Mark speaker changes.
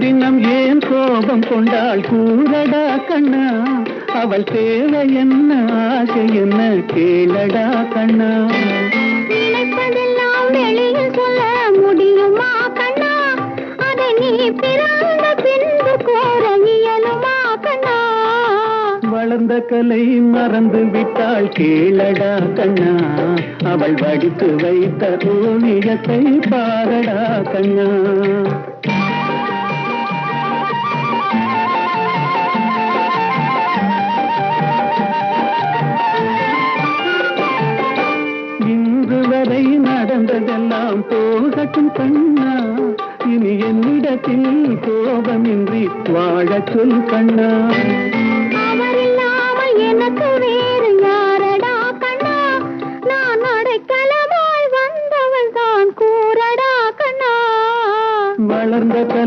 Speaker 1: தினம் ஏன் கோபம் கொண்டாள்? கூறடா கண்ணா அவள் தேவை என்ன? ஆசை என்ன? கேளடா கண்ணா.
Speaker 2: நினைப்பதெல்லாம் வெளியில் சொல்ல முடியுமா கண்ணா? அதை நீ பிறந்த பின்பு கோர இயலுமா கண்ணா?
Speaker 1: வளர்ந்த கலை மறந்து விட்டாள் கேளடா கண்ணா. அவள் வடித்து வைத்த ஓவியத்தை பாரடா கண்ணா. இன்று வரை நடந்ததெல்லாம் போகட்டும் கண்ணா. இனி என்னிடத்தில் கோபமின்றி வாழச் சொல் கண்ணா
Speaker 2: எனக்கு வேறு யாரடா கண்ணா. நான் அடைக்கலமாய் வந்தவள் தான் கூறடா கண்ணா.
Speaker 1: வளர்ந்த